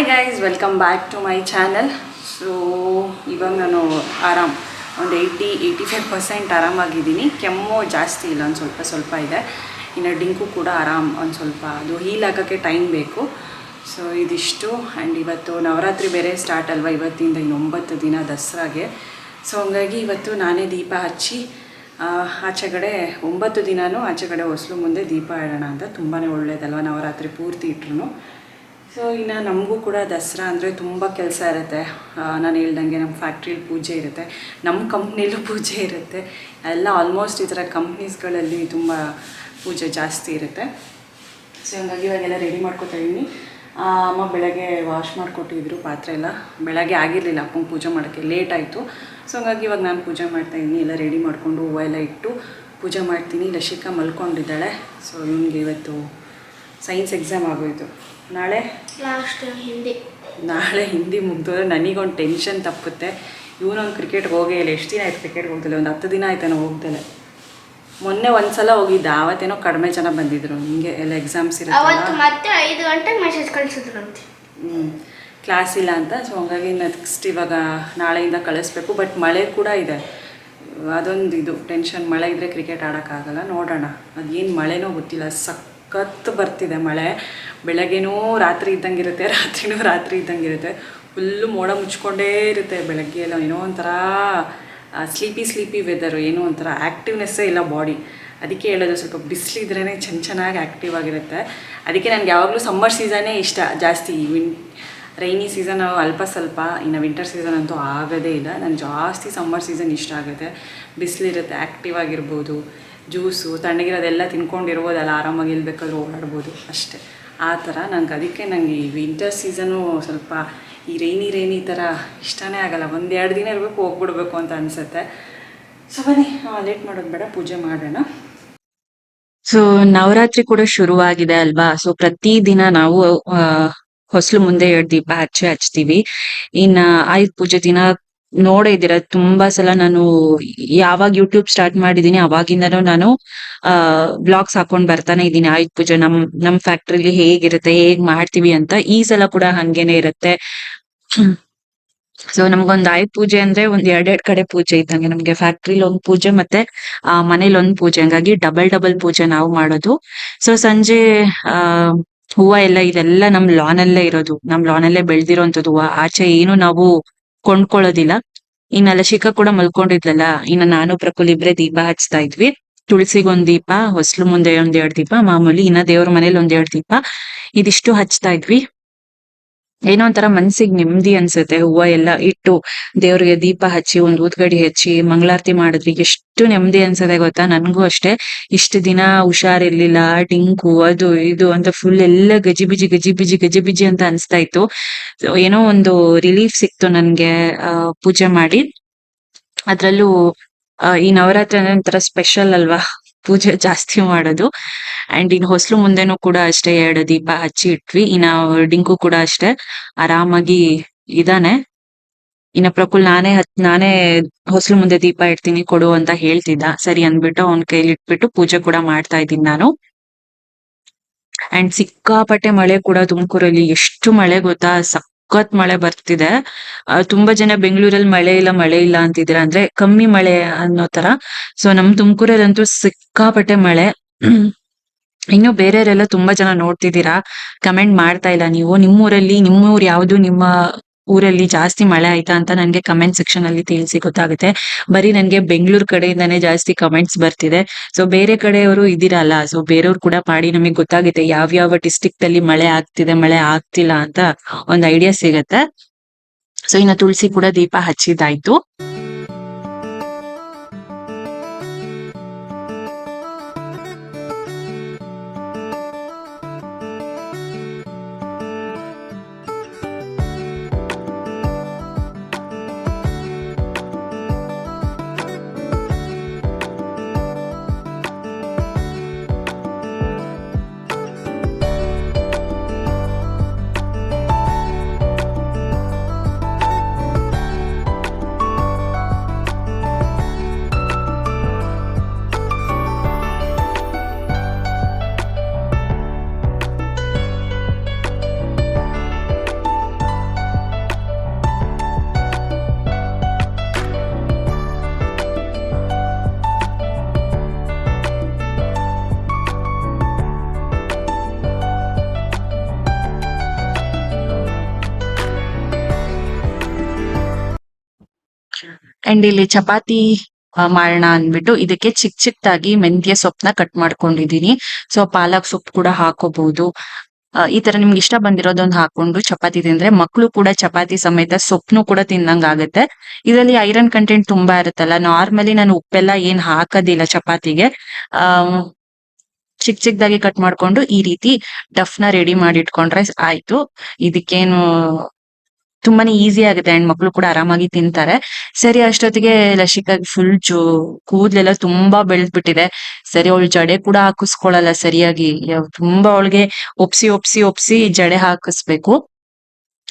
Hi guys welcome back to my channel so ಇವಾಗ ನಾನು ಆರಾಮ್, ಒಂದು ಏಯ್ಟಿ ಏಯ್ಟಿ ಫೈವ್ ಪರ್ಸೆಂಟ್ ಆರಾಮಾಗಿದ್ದೀನಿ. ಕೆಮ್ಮು ಜಾಸ್ತಿ ಇಲ್ಲ, ಒಂದು ಸ್ವಲ್ಪ ಸ್ವಲ್ಪ ಇದೆ. ಇನ್ನು ಡಿಂಕು ಕೂಡ ಆರಾಮ್, ಒಂದು ಸ್ವಲ್ಪ, ಅದು ಹೀಲ್ ಆಗೋಕ್ಕೆ ಟೈಮ್ ಬೇಕು. ಸೊ ಇದಿಷ್ಟು. ಆ್ಯಂಡ್ ಇವತ್ತು ನವರಾತ್ರಿ ಬೇರೆ ಸ್ಟಾರ್ಟ್ ಅಲ್ವಾ? ಇವತ್ತಿಂದ ಇನ್ನು ಒಂಬತ್ತು ದಿನ ದಸರಾಗೆ. ಸೊ ಹಂಗಾಗಿ ಇವತ್ತು ನಾನೇ ದೀಪ ಹಚ್ಚಿ ಆಚೆಗಡೆ ಒಂಬತ್ತು ದಿನವೂ ಆಚೆಗಡೆ ಹೊಸಲು ಮುಂದೆ ದೀಪ ಇಡೋಣ ಅಂತ ತುಂಬಾ ಒಳ್ಳೆಯದಲ್ವ ನವರಾತ್ರಿ ಪೂರ್ತಿ ಇಟ್ರು ಸೊ, ಇನ್ನು ನಮಗೂ ಕೂಡ ದಸರಾ ಅಂದರೆ ತುಂಬ ಕೆಲಸ ಇರುತ್ತೆ. ನಾನು ಹೇಳ್ದಂಗೆ ನಮ್ಮ ಫ್ಯಾಕ್ಟ್ರಿಲಿ ಪೂಜೆ ಇರುತ್ತೆ. ನಮ್ಮ ಕಂಪ್ನಿಲೂ ಪೂಜೆ ಇರುತ್ತೆ. ಎಲ್ಲ ಆಲ್ಮೋಸ್ಟ್ ಈ ಥರ ಕಂಪ್ನೀಸ್ಗಳಲ್ಲಿ ತುಂಬ ಪೂಜೆ ಜಾಸ್ತಿ ಇರುತ್ತೆ. ಸೊ, ಹಂಗಾಗಿ ಇವಾಗೆಲ್ಲ ರೆಡಿ ಮಾಡ್ಕೊತಾ ಇದ್ದೀನಿ ಅಮ್ಮ ಬೆಳಗ್ಗೆ ವಾಶ್ ಮಾಡಿಕೊಟ್ಟಿದ್ರು ಪಾತ್ರೆ ಎಲ್ಲ. ಬೆಳಗ್ಗೆ ಆಗಿರಲಿಲ್ಲ ಅಪ್ಪಂಗೆ ಪೂಜೆ ಮಾಡೋಕ್ಕೆ ಲೇಟ್ ಆಯಿತು. ಸೊ, ಹಂಗಾಗಿ ಇವಾಗ ನಾನು ಪೂಜೆ ಮಾಡ್ತಾಯಿದ್ದೀನಿ ಎಲ್ಲ ರೆಡಿ ಮಾಡಿಕೊಂಡು ಹೂವು ಎಲ್ಲ ಇಟ್ಟು ಪೂಜೆ ಮಾಡ್ತೀನಿ. ಲಶಿಕಾ ಮಲ್ಕೊಂಡಿದ್ದಾಳೆ. ಸೊ, ಇವನಿಗೆ ಇವತ್ತು ಸೈನ್ಸ್ ಎಕ್ಸಾಮ್ ಆಗೋಯ್ತು. ನಾಳೆ? ಲಾಸ್ಟ್ ಹಿಂದಿ. ನಾಳೆ ಹಿಂದಿ ಮುಗ್ದೋದ್ರೆ ನನಗೊಂದು ಟೆನ್ಷನ್ ತಪ್ಪುತ್ತೆ. ಇವನೊಂದು ಕ್ರಿಕೆಟ್ಗೆ ಹೋಗೇ ಇಲ್ಲ. ಎಷ್ಟು ದಿನ ಆಯ್ತು ಕ್ರಿಕೆಟ್ಗೆ ಹೋಗ್ತಿಲ್ಲ ಒಂದು ಹತ್ತು ದಿನ ಆಯ್ತಾನೆ ಹೋಗ್ದಲೆ. ಮೊನ್ನೆ ಒಂದು ಸಲ ಹೋಗಿದ್ದ. ಆವತ್ತೇನೋ ಕಡಿಮೆ ಜನ ಬಂದಿದ್ರು. ಹಿಂಗೆ ಎಲ್ಲ ಎಕ್ಸಾಮ್ಸ್ ಅವತ್ತು ಮತ್ತೆ ಐದು ಗಂಟೆಗೆ ಮೆಸೇಜ್ ಕಳಿಸಿದ್ರಂತೆ ಕ್ಲಾಸ್ ಇಲ್ಲ ಅಂತ. ಸೊ ಹಂಗಾಗಿ ನೆಕ್ಸ್ಟ್ ಇವಾಗ ನಾಳೆಯಿಂದ ಕಳಿಸ್ಬೇಕು. ಬಟ್ ಮಳೆ ಕೂಡ ಇದೆ. ಅದೊಂದು ಇದು. ಟೆನ್ಷನ್ ಮಳೆ ಇದ್ದರೆ ಕ್ರಿಕೆಟ್ ಆಡೋಕ್ಕಾಗಲ್ಲ. ನೋಡೋಣ. ಅದೇನು ಮಳೆನೋ ಗೊತ್ತಿಲ್ಲ. ಸಖತ್ ಬರ್ತಿದೆ ಮಳೆ. ಬೆಳಗ್ಗೆನೂ ರಾತ್ರಿ ಇದ್ದಂಗಿರುತ್ತೆ, ರಾತ್ರಿನೂ ರಾತ್ರಿ ಇದ್ದಂಗಿರುತ್ತೆ. ಫುಲ್ಲು ಮೋಡ ಮುಚ್ಕೊಂಡೇ ಇರುತ್ತೆ ಬೆಳಗ್ಗೆ ಎಲ್ಲ. ಏನೋ ಒಂಥರ ಸ್ಲೀಪಿ ಸ್ಲೀಪಿ ವೆದರು ಏನೋ ಒಂಥರ ಆ್ಯಕ್ಟಿವ್ನೆಸ್ಸೇ ಇಲ್ಲ ಬಾಡಿ ಅದಕ್ಕೆ ಹೇಳೋದು ಸ್ವಲ್ಪ ಬಿಸಿಲಿದ್ರೇ ಚೆನ್ನ ಚೆನ್ನಾಗಿ ಆ್ಯಕ್ಟಿವ್ ಆಗಿರುತ್ತೆ. ಅದಕ್ಕೆ ನನಗೆ ಯಾವಾಗಲೂ ಸಮ್ಮರ್ ಸೀಸನೇ ಇಷ್ಟ. ಜಾಸ್ತಿ ವಿನ್ ರೈನಿ ಸೀಸನ್ ಅಲ್ಪ ಸ್ವಲ್ಪ, ಇನ್ನು ವಿಂಟರ್ ಸೀಸನ್ ಅಂತೂ ಆಗೋದೇ ಇಲ್ಲ. ನಾನು ಜಾಸ್ತಿ ಸಮ್ಮರ್ ಸೀಸನ್ ಇಷ್ಟ ಆಗುತ್ತೆ. ಬಿಸಿಲಿರುತ್ತೆ ಆ್ಯಕ್ಟಿವ್ ಆಗಿರ್ಬೋದು. ಜ್ಯೂಸು, ತಣ್ಣಗಿರೋದೆಲ್ಲ ತಿನ್ಕೊಂಡಿರ್ಬೋದಲ್ಲ, ಆರಾಮಾಗಿ ಎಲ್ಲಿ ಬೇಕಾದ್ರೂ ಓಡಾಡ್ಬೋದು ಅಷ್ಟೇ. ಆ ಥರ ನಂಗೆ ಅದಕ್ಕೆ ನನಗೆ ಈ ವಿಂಟರ್ ಸೀಸನು ಸ್ವಲ್ಪ ಈ ರೈನಿ ರೈನಿ ಥರ ಇಷ್ಟನೇ ಆಗಲ್ಲ. ಒಂದೆರಡು ದಿನ ಇರಬೇಕು, ಹೋಗ್ಬಿಡ್ಬೇಕು ಅಂತ ಅನಿಸುತ್ತೆ. ಸೊ ಬನ್ನಿ ಲೇಟ್ ಮಾಡೋದು ಬೇಡ, ಪೂಜೆ ಮಾಡೋಣ. ಸೊ ನವರಾತ್ರಿ ಕೂಡ ಶುರುವಾಗಿದೆ ಅಲ್ವಾ? ಸೊ ಪ್ರತಿ ದಿನ ನಾವು ಹೊಸ್ಲು ಮುಂದೆ ಎರಡು ದೀಪ ಹಚ್ಚಿ ಹಚ್ತೀವಿ. ಇನ್ನ, ಆಯುಧ ಪೂಜೆ ದಿನ ನೋಡೇ ತುಂಬಾ ಸಲ ನಾನು ಯಾವಾಗ ಯೂಟ್ಯೂಬ್ ಸ್ಟಾರ್ಟ್ ಮಾಡಿದೀನಿ ಅವಾಗಿಂದನೂ ನಾನು, ಆ ಬ್ಲಾಗ್ಸ್ ಹಾಕೊಂಡ್ ಬರ್ತಾನೆ ಇದ್ದೀನಿ. ಆಯುಧ ಪೂಜೆ, ನಮ್ ನಮ್ ಫ್ಯಾಕ್ಟ್ರಿಲಿ ಹೇಗಿರುತ್ತೆ, ಹೇಗ್ ಮಾಡ್ತೀವಿ ಅಂತ ಈ ಸಲ ಕೂಡ ಹಂಗೇನೆ ಇರುತ್ತೆ. ಸೊ ನಮ್ಗೊಂದ್ ಆಯುಧ ಪೂಜೆ ಅಂದ್ರೆ ಒಂದ್ ಎರಡೆರಡ್ ಕಡೆ ಪೂಜೆ ಇದ್ದಂಗೆ. ನಮ್ಗೆ ಫ್ಯಾಕ್ಟ್ರಿಲಿ ಒಂದ್ ಪೂಜೆ ಮತ್ತೆ, ಆ, ಮನೇಲಿ ಒಂದ್ ಪೂಜೆ. ಹಂಗಾಗಿ ಡಬಲ್ ಡಬಲ್ ಪೂಜೆ ನಾವು ಮಾಡೋದು. ಸೊ ಸಂಜೆ, ಆ, ಹೂವ ಎಲ್ಲ ಇದೆಲ್ಲ ನಮ್ ಲಾನ್ ಅಲ್ಲೇ ಇರೋದು. ನಮ್ ಲಾನ್ ಅಲ್ಲೇ ಬೆಳ್ದಿರೋಂಥದ್ದು. ಹೂವ ಆಚೆ ಏನು ನಾವು ಕೊಂಡ್ಕೊಳ್ಳೋದಿಲ್ಲ. ಇನ್ನ ಲಶಿಕ ಕೂಡ ಮಲ್ಕೊಂಡಿದ್ಲಲ್ಲ, ಇನ್ನ ನಾನು ಪ್ರಕುಲ್ ಇಬ್ರೆ ದೀಪ ಹಚ್ತಾ ಇದ್ವಿ. ತುಳಸಿಗೊಂದ್ ದೀಪ, ಹೊಸ್ಲು ಮುಂದೆ ಒಂದ್ ಎರಡ್ ದೀಪ, ಮಾಮೂಲಿ ಇನ್ನ ದೇವ್ರ ಮನೇಲಿ ಒಂದ್ ಎರಡ್ ದೀಪ, ಇದಿಷ್ಟು ಹಚ್ತಾ ಇದ್ವಿ. ಏನೋ ಒಂಥರ ಮನ್ಸಿಗೆ ನೆಮ್ಮದಿ ಅನ್ಸುತ್ತೆ. ಹೂವ ಎಲ್ಲ ಇಟ್ಟು ದೇವ್ರಿಗೆ ದೀಪ ಹಚ್ಚಿ, ಒಂದ್ ಊದ್ಗಡಿ ಹಚ್ಚಿ, ಮಂಗಳಾರತಿ ಮಾಡಿದ್ರಿ ಎಷ್ಟು ನೆಮ್ಮದಿ ಅನ್ಸದೆ ಗೊತ್ತಾ? ನನ್ಗೂ ಅಷ್ಟೇ. ಇಷ್ಟು ದಿನ ಹುಷಾರಿರ್ಲಿಲ್ಲ ಟಿಂಕು, ಅದು, ಇದು ಅಂತ ಫುಲ್ ಎಲ್ಲ ಗಜಿಬಿಜಿ ಗಜಿಬಿಜಿ ಗಜಿಬಿಜಿ ಅಂತ ಅನ್ಸ್ತಾ ಇತ್ತು. ಏನೋ ಒಂದು ರಿಲೀಫ್ ಸಿಕ್ತು ನನ್ಗೆ ಪೂಜೆ ಮಾಡಿ. ಅದ್ರಲ್ಲೂ ಈ ನವರಾತ್ರಿ ಅಂದ್ರೆ ಒಂಥರ ಸ್ಪೆಷಲ್ ಅಲ್ವಾ? ಪೂಜೆ ಜಾಸ್ತಿ ಮಾಡೋದು. ಅಂಡ್ ಇನ್ ಹೊಸಲು ಮುಂದೆನೂ ಕೂಡ ಅಷ್ಟೇ ಎರಡು ದೀಪ ಹಚ್ಚಿ ಇಟ್ವಿ. ಇನ್ನ ಡಿಂಕು ಕೂಡ ಅಷ್ಟೇ. ಆರಾಮಾಗಿ ಇದಾನೆ. ಇನ್ನ ಪ್ರಕುಲ್ ನಾನೇ ಹತ್, ನಾನೇ ಹೊಸಲು ಮುಂದೆ ದೀಪ ಇಡ್ತೀನಿ ಕೊಡು ಅಂತ ಹೇಳ್ತಿದ್ದ. ಸರಿ ಅಂದ್ಬಿಟ್ಟು ಅವನ್ ಕೈಲಿ ಇಟ್ಬಿಟ್ಟು ಪೂಜೆ ಕೂಡ ಮಾಡ್ತಾ ಇದ್ದೀನಿ ನಾನು. ಅಂಡ್ ಸಿಕ್ಕಾಪಟ್ಟೆ ಮಳೆ ಕೂಡ ತುಮಕೂರಲ್ಲಿ. ಎಷ್ಟು ಮಳೆ ಗೊತ್ತಾ? ಸಖತ್ ಮಳೆ ಬರ್ತಿದೆ. ಆ, ತುಂಬಾ ಜನ ಬೆಂಗಳೂರಲ್ಲಿ ಮಳೆ ಇಲ್ಲ ಮಳೆ ಇಲ್ಲ ಅಂತಿದ್ರ ಅಂದ್ರೆ ಕಮ್ಮಿ ಮಳೆ ಅನ್ನೋ ತರ. ಸೊ ನಮ್ ತುಮಕೂರಲ್ಲಂತೂ ಸಿಕ್ಕಾಪಟ್ಟೆ ಮಳೆ. ಇನ್ನು ಬೇರೆಯವರೆಲ್ಲ ತುಂಬಾ ಜನ ನೋಡ್ತಿದ್ದೀರಾ? ಕಮೆಂಟ್ ಮಾಡ್ತಾ ಇಲ್ಲ ನೀವು. ನಿಮ್ಮೂರಲ್ಲಿ ನಿಮ್ಮೂರ್ ಯಾವ್ದು ನಿಮ್ಮ ಊರಲ್ಲಿ ಜಾಸ್ತಿ ಮಳೆ ಆಯ್ತಾ ಅಂತ ನನ್ಗೆ ಕಮೆಂಟ್ ಸೆಕ್ಷನ್ ಅಲ್ಲಿ ತಿಳಿಸಿ ಗೊತ್ತಾಗುತ್ತೆ. ಬರೀ ನನ್ಗೆ ಬೆಂಗಳೂರು ಕಡೆಯಿಂದಾನೇ ಜಾಸ್ತಿ ಕಮೆಂಟ್ಸ್ ಬರ್ತಿದೆ. ಸೊ ಬೇರೆ ಕಡೆಯವರು ಇದಿರಲ್ಲ ಸೊ ಬೇರೆಯವ್ರು ಕೂಡ ಮಾಡಿ ನಮಗೆ ಗೊತ್ತಾಗುತ್ತೆ ಯಾವ ಯಾವ ಡಿಸ್ಟ್ರಿಕ್ಟ್ ಅಲ್ಲಿ ಮಳೆ ಆಗ್ತಿದೆ, ಮಳೆ ಆಗ್ತಿಲ್ಲ ಅಂತ ಒಂದ್ ಐಡಿಯಾ ಸಿಗತ್ತೆ. ಸೊ ಇನ್ನ ತುಳಸಿ ಕೂಡ ದೀಪ ಹಚ್ಚಿದಾಯ್ತು ಅಂಡ್ ಇಲ್ಲಿ ಚಪಾತಿ ಮಾಡೋಣ ಅಂದ್ಬಿಟ್ಟು ಇದಕ್ಕೆ ಚಿಕ್ಕ ಚಿಕ್ಕದಾಗಿ ಮೆಂತ್ಯ ಸೊಪ್ಪನ್ನ ಕಟ್ ಮಾಡ್ಕೊಂಡಿದೀನಿ. ಸೊ ಪಾಲಕ್ ಸೊಪ್ಪು ಕೂಡ ಹಾಕೋಬಹುದು. ಈ ತರ ನಿಮ್ಗೆ ಇಷ್ಟ ಬಂದಿರೋದೊಂದು ಹಾಕೊಂಡು ಚಪಾತಿ ತಿಂದ್ರೆ ಮಕ್ಕಳು ಕೂಡ ಚಪಾತಿ ಸಮೇತ ಸೊಪ್ನು ಕೂಡ ತಿನ್ನಂಗ್ ಆಗುತ್ತೆ. ಇದರಲ್ಲಿ ಐರನ್ ಕಂಟೆಂಟ್ ತುಂಬಾ ಇರುತ್ತಲ್ಲ ನಾರ್ಮಲಿ ನಾನು ಉಪ್ಪೆಲ್ಲ ಏನ್ ಹಾಕೋದಿಲ್ಲ ಚಪಾತಿಗೆ. ಆ ಚಿಕ್ಕ ಚಿಕ್ಕದಾಗಿ ಕಟ್ ಮಾಡ್ಕೊಂಡು ಈ ರೀತಿ ಡಫ್ನ ರೆಡಿ ಮಾಡಿ ಇಟ್ಕೊಂಡ್ರೆ ಆಯ್ತು. ಇದಕ್ಕೇನು ತುಂಬಾನೇ ಈಸಿ ಆಗುತ್ತೆ. ಹೆಣ್ ಮಕ್ಳು ಕೂಡ ಆರಾಮಾಗಿ ತಿಂತಾರೆ. ಸರಿ, ಅಷ್ಟೊತ್ತಿಗೆ ಲಸಿಕಾಗಿ ಫುಲ್ ಜೋ, ಕೂದ್ಲೆಲ್ಲ ತುಂಬಾ ಬೆಳೆದ್ಬಿಟ್ಟಿದೆ. ಸರಿ, ಅವಳು ಜಡೆ ಕೂಡ ಹಾಕಿಸ್ಕೊಳ್ಳಲ್ಲ ಸರಿಯಾಗಿ. ತುಂಬಾ ಅವಳಿಗೆ ಒಪ್ಸಿ ಒಪ್ಸಿ ಒಪ್ಸಿ ಜಡೆ ಹಾಕಿಸ್ಬೇಕು.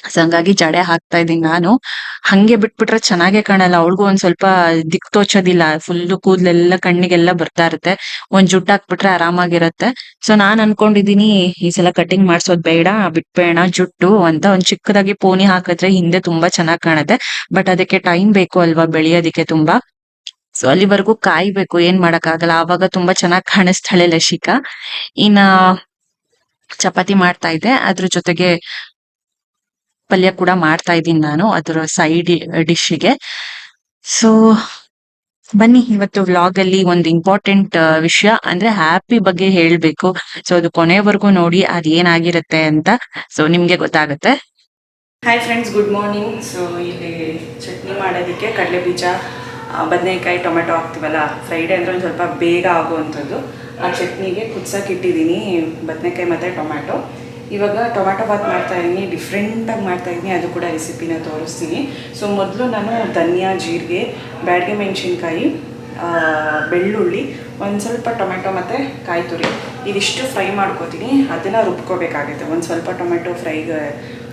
ಸೊ ಹಂಗಾಗಿ ಜಡೆ ಹಾಕ್ತಾ ಇದೀನಿ ನಾನು. ಹಂಗೆ ಬಿಟ್ಬಿಟ್ರೆ ಚೆನ್ನಾಗೆ ಕಾಣಲ್ಲ. ಅವಳಿಗೂ ಒಂದ್ ಸ್ವಲ್ಪ ದಿಕ್ ತೋಚೋದಿಲ್ಲ. ಫುಲ್ ಕೂದ್ಲೆಲ್ಲ ಕಣ್ಣಿಗೆಲ್ಲ ಬರ್ತಾ ಇರುತ್ತೆ. ಒಂದ್ ಜುಟ್ ಹಾಕ್ಬಿಟ್ರೆ ಆರಾಮಾಗಿರತ್ತೆ. ಸೊ ನಾನ್ ಅನ್ಕೊಂಡಿದೀನಿ, ಈ ಸಲ ಕಟಿಂಗ್ ಮಾಡ್ಸೋದ್ ಬೇಡ, ಬಿಟ್ಬೇಡ ಜುಟ್ಟು ಅಂತ. ಒಂದ್ ಚಿಕ್ಕದಾಗಿ ಪೋನಿ ಹಾಕಿದ್ರೆ ಹಿಂದೆ ತುಂಬಾ ಚೆನ್ನಾಗ್ ಕಾಣುತ್ತೆ. ಬಟ್ ಅದಕ್ಕೆ ಟೈಮ್ ಬೇಕು ಅಲ್ವಾ ಬೆಳೆಯೋದಿಕ್ಕೆ ತುಂಬಾ. ಸೊ ಅಲ್ಲಿವರೆಗೂ ಕಾಯ್ಬೇಕು. ಏನ್ ಮಾಡಕ್ಕಾಗಲ್ಲ. ಆವಾಗ ತುಂಬಾ ಚೆನ್ನಾಗ್ ಕಾಣಿಸ್ತಾಳೆ ಲಶಿಕಾ. ಇನ್ನ, ಚಪಾತಿ ಮಾಡ್ತಾ ಇದ್ದೆ. ಅದ್ರ ಜೊತೆಗೆ ಪಲ್ಯ ಕೂಡ ಮಾಡ್ತಾ ಇದ್ದೀನಿ ನಾನು ಅದರ ಸೈಡ್ ಡಿಶ್ಗೆ ಸೊ ಬನ್ನಿ ಇವತ್ತು ವ್ಲಾಗ್ ಅಲ್ಲಿ ಒಂದು ಇಂಪಾರ್ಟೆಂಟ್ ವಿಷಯ ಅಂದ್ರೆ ಹ್ಯಾಪಿ ಬಗ್ಗೆ ಹೇಳ್ಬೇಕು. ಸೊ ಅದು ಕೊನೆವರೆಗೂ ನೋಡಿ ಅದ್ ಏನಾಗಿರುತ್ತೆ ಅಂತ. ಸೊ ನಿಮ್ಗೆ ಗೊತ್ತಾಗುತ್ತೆ. Hi friends good morning so ಇಲ್ಲಿ ಚಟ್ನಿ ಮಾಡೋದಕ್ಕೆ ಕಡಲೆ ಬೀಜ ಬದನೆಕಾಯಿ, ಟೊಮೆಟೊ ಹಾಕ್ತೀವಲ್ಲ ಫ್ರೈಡೇ ಅಂದ್ರೆ ಒಂದು ಸ್ವಲ್ಪ ಬೇಗ ಆಗುವಂಥದ್ದು. ಆ ಚಟ್ನಿಗೆ ಕುದ್ಸಕ್ಕೆ ಇಟ್ಟಿದ್ದೀನಿ ಬದನೆಕಾಯಿ ಮತ್ತು ಟೊಮ್ಯಾಟೊ ಇವಾಗ ಟೊಮ್ಯಾಟೊ ಬಾತ್ ಮಾಡ್ತಾ ಇದ್ದೀನಿ ಡಿಫ್ರೆಂಟಾಗಿ ಮಾಡ್ತಾ ಇದ್ದೀನಿ, ಅದು ಕೂಡ ರೆಸಿಪಿನ ತೋರಿಸ್ತೀನಿ. ಸೊ ಮೊದಲು ನಾನು ಧನಿಯಾ, ಜೀರಿಗೆ, ಬ್ಯಾಡ್ಗೆ ಮೆಣಸಿನ್ಕಾಯಿ ಬೆಳ್ಳುಳ್ಳಿ, ಒಂದು ಸ್ವಲ್ಪ ಟೊಮೆಟೊ ಮತ್ತು ಕಾಯಿ ತುರಿ ಇದಿಷ್ಟು ಫ್ರೈ ಮಾಡ್ಕೋತೀನಿ, ಅದನ್ನು ರುಬ್ಕೋಬೇಕಾಗುತ್ತೆ. ಒಂದು ಸ್ವಲ್ಪ ಟೊಮೆಟೊ ಫ್ರೈಗೆ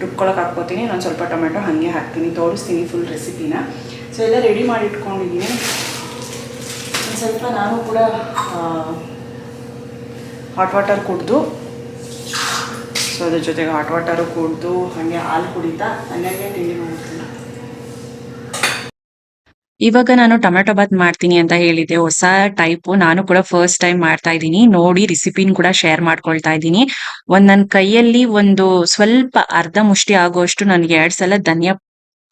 ರುಬ್ಕೊಳಕ್ಕೆ ಹಾಕ್ಕೋತೀನಿ ಒಂದು ಸ್ವಲ್ಪ ಟೊಮೆಟೊ ಹಾಗೆ ಹಾಕ್ತೀನಿ. ತೋರಿಸ್ತೀನಿ ಫುಲ್ ರೆಸಿಪಿನ ಸೊ ಎಲ್ಲ ರೆಡಿ ಮಾಡಿ ಇಟ್ಕೊಂಡಿದ್ದೀನಿ ಒಂದು ಸ್ವಲ್ಪ ನಾನು ಕೂಡ ಹಾಟ್ ವಾಟರ್ ಕುಡಿದು ಸೊ ಅದ್ರ ಜೊತೆಗೆ ಹಾಟ್ ವಾಟರು ಕುಡಿದು ಹಾಗೆ ಹಾಲು ಕುಡಿತಾ ಹಂಗೆ ತಿಂಡಿ ಮಾಡ್ತೀನಿ. ಇವಾಗ ನಾನು ಟೊಮೆಟೊ ಬಾತ್ ಮಾಡ್ತೀನಿ ಅಂತ ಹೇಳಿದ್ದೆ. ಹೊಸ ಟೈಪ್ ನಾನು ಕೂಡ ಫಸ್ಟ್ ಟೈಮ್ ಮಾಡ್ತಾ ಇದ್ದೀನಿ. ನೋಡಿ ರೆಸಿಪಿನ ಕೂಡ ಶೇರ್ ಮಾಡ್ಕೊಳ್ತಾ ಇದ್ದೀನಿ. ಒಂದ್ ನನ್ನ ಕೈಯಲ್ಲಿ ಒಂದು ಸ್ವಲ್ಪ ಅರ್ಧ ಮುಷ್ಟಿ ಆಗುವಷ್ಟು ನನ್ಗೆ ಎರಡ್ ಸಲ ಧನಿಯಾ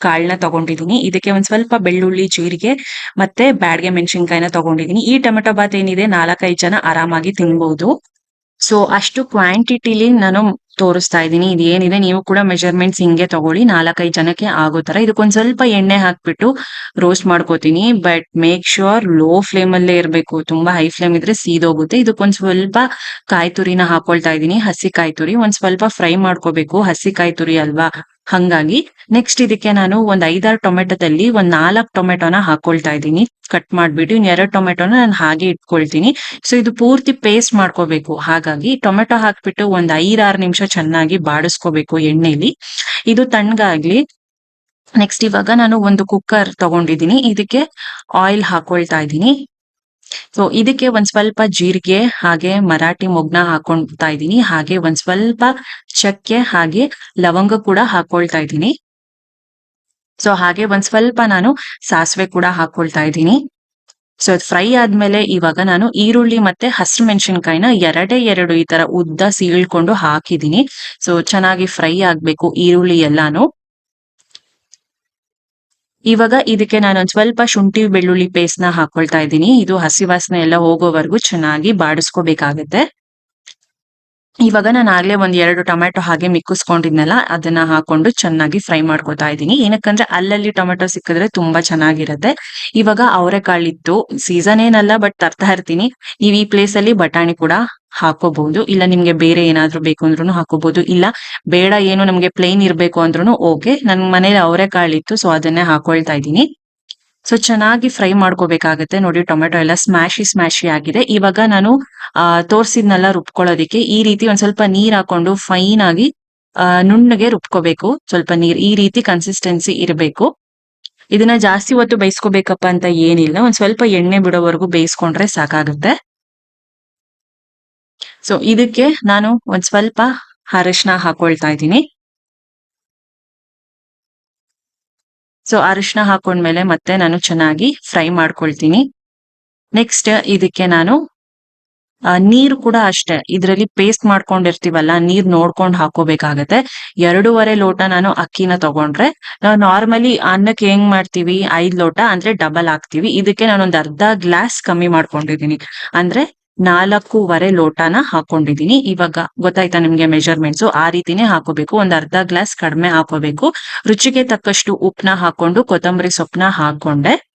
ಕಾಳನ್ನ ತಗೊಂಡಿದ್ದೀನಿ. ಇದಕ್ಕೆ ಒಂದ್ ಸ್ವಲ್ಪ ಬೆಳ್ಳುಳ್ಳಿ, ಜೀರಿಗೆ ಮತ್ತೆ ಬ್ಯಾಡ್ಗೆ ಮೆಣಸಿನ್ಕಾಯಿನ ತಗೊಂಡಿದ್ದೀನಿ. ಈ ಟೊಮೆಟೊ ಬಾತ್ ಏನಿದೆ, ನಾಲ್ಕೈದು ಜನ ಆರಾಮಾಗಿ ತಿನ್ಬಹುದು ಸೊ ಅಷ್ಟು ಕ್ವಾಂಟಿಟಿಲಿ ನಾನು ತೋರಿಸ್ತಾ ಇದ್ದೀನಿ. ಇದು ಏನಿದೆ? ನೀವು ಕೂಡ ಮೆಜರ್ಮೆಂಟ್ಸ್ ಹಿಂಗೆ ತಗೊಳ್ಳಿ. ನಾಲ್ಕೈದು ಜನಕ್ಕೆ ಆಗೋ ತರ ಇದಕ್ಕೊಂದ್ ಸ್ವಲ್ಪ ಎಣ್ಣೆ ಹಾಕ್ಬಿಟ್ಟು ರೋಸ್ಟ್ ಮಾಡ್ಕೋತೀನಿ. But make sure low flame ಅಲ್ಲೇ ಇರಬೇಕು. ತುಂಬಾ ಹೈ ಫ್ಲೇಮ್ ಇದ್ರೆ ಸೀದೋಗುತ್ತೆ. ಇದಕ್ಕೊಂದ್ ಸ್ವಲ್ಪ ಕಾಯಿ ತುರಿನ ಹಾಕೊಳ್ತಾ ಇದೀನಿ ಹಸಿ ಕಾಯಿ ತುರಿ ಒಂದ್ ಸ್ವಲ್ಪ ಫ್ರೈ ಮಾಡ್ಕೋಬೇಕು. ಹಸಿ ಕಾಯಿ ತುರಿ ಅಲ್ವಾ? ಹಂಗಾಗಿ ನೆಕ್ಸ್ಟ್ ಇದಕ್ಕೆ ನಾನು ಒಂದ್ ಐದಾರು ಟೊಮೆಟೊದಲ್ಲಿ ಒಂದ್ ನಾಲ್ಕು ಟೊಮೆಟೊನ ಹಾಕೊಳ್ತಾ ಇದ್ದೀನಿ. ಕಟ್ ಮಾಡ್ಬಿಟ್ಟು ಇನ್ ಎರಡು ಟೊಮೆಟೊನ ನಾನು ಹಾಗೆ ಇಟ್ಕೊಳ್ತೀನಿ. ಸೊ ಇದು ಪೂರ್ತಿ ಪೇಸ್ಟ್ ಮಾಡ್ಕೋಬೇಕು. ಹಾಗಾಗಿ ಟೊಮೆಟೊ ಹಾಕ್ಬಿಟ್ಟು ಒಂದ್ ಐದಾರು ನಿಮಿಷ ಚೆನ್ನಾಗಿ ಬಾಡಿಸ್ಕೋಬೇಕು ಎಣ್ಣೆಲಿ. ಇದು ತಣ್ಣಗಾಗ್ಲಿ. ನೆಕ್ಸ್ಟ್ ಇವಾಗ ನಾನು ಒಂದು ಕುಕ್ಕರ್ ತಗೊಂಡಿದ್ದೀನಿ. ಇದಕ್ಕೆ ಆಯಿಲ್ ಹಾಕೊಳ್ತಾ ಇದ್ದೀನಿ. ಸೊ ಇದಕ್ಕೆ ಒಂದ್ ಸ್ವಲ್ಪ ಜೀರಿಗೆ, ಹಾಗೆ ಮರಾಠಿ ಮೊಗ್ನ ಹಾಕೊಳ್ತಾ ಇದ್ದೀನಿ. ಹಾಗೆ ಒಂದ್ ಸ್ವಲ್ಪ ಚಕ್ಕೆ, ಹಾಗೆ ಲವಂಗ ಕೂಡ ಹಾಕೊಳ್ತಾ ಇದ್ದೀನಿ. ಸೊ ಹಾಗೆ ಒಂದ್ ಸ್ವಲ್ಪ ನಾನು ಸಾಸಿವೆ ಕೂಡ ಹಾಕೊಳ್ತಾ ಇದ್ದೀನಿ. ಸೊ ಫ್ರೈ ಆದ್ಮೇಲೆ ಇವಾಗ ನಾನು ಈರುಳ್ಳಿ ಮತ್ತೆ ಹಸಿರು ಮೆಣಸಿನ್ಕಾಯಿನ ಎರಡೇ ಎರಡು ಈ ತರ ಉದ್ದ ಸೀಳ್ಕೊಂಡು ಹಾಕಿದೀನಿ ಸೊ ಚೆನ್ನಾಗಿ ಫ್ರೈ ಆಗ್ಬೇಕು ಈರುಳ್ಳಿ ಎಲ್ಲಾನು. ಇವಾಗ ಇದಕ್ಕೆ ನಾನು ಸ್ವಲ್ಪ ಶುಂಠಿ ಬೆಳ್ಳುಳ್ಳಿ ಪೇಸ್ಟ್ನ ಹಾಕೊಳ್ತಾ ಇದ್ದೀನಿ. ಇದು ಹಸಿ ವಾಸನೆ ಎಲ್ಲ ಹೋಗೋವರೆಗೂ ಚೆನ್ನಾಗಿ ಬಾಡಿಸ್ಕೋಬೇಕಾಗತ್ತೆ. ಇವಾಗ ನಾನು ಆಗ್ಲೇ ಒಂದ್ ಎರಡು ಟೊಮೆಟೊ ಹಾಗೆ ಮಿಕ್ಕಿಸ್ಕೊಂಡಿದ್ನಲ್ಲ, ಅದನ್ನ ಹಾಕೊಂಡು ಚೆನ್ನಾಗಿ ಫ್ರೈ ಮಾಡ್ಕೊತಾ ಇದ್ದೀನಿ. ಏನಕ್ಕಂದ್ರೆ ಅಲ್ಲಲ್ಲಿ ಟೊಮೆಟೊ ಸಿಕ್ಕಿದ್ರೆ ತುಂಬಾ ಚೆನ್ನಾಗಿರತ್ತೆ. ಇವಾಗ ಅವರೆಕಾಳಿತ್ತು ಸೀಸನ್ ಏನಲ್ಲ ಬಟ್ ತರ್ತಾ ಇರ್ತೀನಿ. ನೀವು ಈ ಪ್ಲೇಸ್ ಅಲ್ಲಿ ಬಟಾಣಿ ಕೂಡ ಹಾಕೋಬಹುದು. ಇಲ್ಲ ನಿಮ್ಗೆ ಬೇರೆ ಏನಾದ್ರು ಬೇಕು ಅಂದ್ರೂ ಹಾಕೋಬಹುದು. ಇಲ್ಲ ಬೇಡ, ಏನು ನಮ್ಗೆ ಪ್ಲೇನ್ ಇರ್ಬೇಕು ಅಂದ್ರೂ ಓಕೆ ನನ್ ಮನೇಲಿ ಅವರೆಕಾಳಿತ್ತು ಸೊ ಅದನ್ನೇ ಹಾಕೊಳ್ತಾ ಇದ್ದೀನಿ. ಸೊ ಚೆನ್ನಾಗಿ ಫ್ರೈ ಮಾಡ್ಕೋಬೇಕಾಗುತ್ತೆ. ನೋಡಿ, ಟೊಮೆಟೊ ಎಲ್ಲ ಸ್ಮ್ಯಾಶಿ ಸ್ಮ್ಯಾಶಿ ಆಗಿದೆ. ಇವಾಗ ನಾನು, ಆ, ತೋರ್ಸಿದ್ನೆಲ್ಲ ರುಬ್ಕೊಳ್ಳೋದಿಕ್ಕೆ, ಈ ರೀತಿ ಒಂದ್ ಸ್ವಲ್ಪ ನೀರ್ ಹಾಕೊಂಡು ಫೈನ್ ಆಗಿ ನುಣ್ಣಗೆ ರುಬ್ಕೋಬೇಕು. ಸ್ವಲ್ಪ ನೀರ್, ಈ ರೀತಿ ಕನ್ಸಿಸ್ಟೆನ್ಸಿ ಇರಬೇಕು. ಇದನ್ನ ಜಾಸ್ತಿ ಹೊತ್ತು ಬೇಯಿಸ್ಕೋಬೇಕಪ್ಪ ಅಂತ ಏನಿಲ್ಲ. ಒಂದ್ ಸ್ವಲ್ಪ ಎಣ್ಣೆ ಬಿಡೋವರೆಗೂ ಬೇಯಿಸ್ಕೊಂಡ್ರೆ ಸಾಕಾಗುತ್ತೆ. ಸೊ, ಇದಕ್ಕೆ ನಾನು ಒಂದ್ ಸ್ವಲ್ಪ ಅರಿಶಿನ ಹಾಕೊಳ್ತಾ ಇದ್ದೀನಿ. ಸೊ ಅರಿಶಿನ ಹಾಕೊಂಡ್ಮೇಲೆ ಮತ್ತೆ ನಾನು ಚೆನ್ನಾಗಿ ಫ್ರೈ ಮಾಡ್ಕೊಳ್ತೀನಿ. ನೆಕ್ಸ್ಟ್ ಇದಕ್ಕೆ ನಾನು ನೀರು ಕೂಡ ಅಷ್ಟೇ. ಇದರಲ್ಲಿ ಪೇಸ್ಟ್ ಮಾಡ್ಕೊಂಡಿರ್ತೀವಲ್ಲ, ನೀರ್ ನೋಡ್ಕೊಂಡು ಹಾಕೋಬೇಕಾಗತ್ತೆ. ಎರಡೂವರೆ ಲೋಟ ನಾನು ಅಕ್ಕಿನ ತಗೊಂಡ್ರೆ, ನಾವು ನಾರ್ಮಲಿ ಅನ್ನಕ್ಕೆ ಹೆಂಗ್ ಮಾಡ್ತೀವಿ? ಐದ್ ಲೋಟ, ಅಂದ್ರೆ ಡಬಲ್ ಹಾಕ್ತಿವಿ. ಇದಕ್ಕೆ ನಾನೊಂದ್ ಅರ್ಧ ಗ್ಲಾಸ್ ಕಮ್ಮಿ ಮಾಡ್ಕೊಂಡಿದೀನಿ ಅಂದ್ರೆ ನಾಲ್ಕೂವರೆ ಲೋಟನ ಹಾಕೊಂಡಿದೀನಿ. ಇವಾಗ ಗೊತ್ತಾಯ್ತಾ ನಿಮ್ಗೆ ಮೆಜರ್ಮೆಂಟ್ಸ್ ಆ ರೀತಿನೇ ಹಾಕೋಬೇಕು. ಒಂದ್ ಅರ್ಧ ಗ್ಲಾಸ್ ಕಡಿಮೆ ಹಾಕೋಬೇಕು. ರುಚಿಗೆ ತಕ್ಕಷ್ಟು ಉಪ್ಪನ್ನ ಹಾಕೊಂಡು ಕೊತ್ತಂಬರಿ ಸೊಪ್ಪನ್ನ ಹಾಕೊಂಡೆ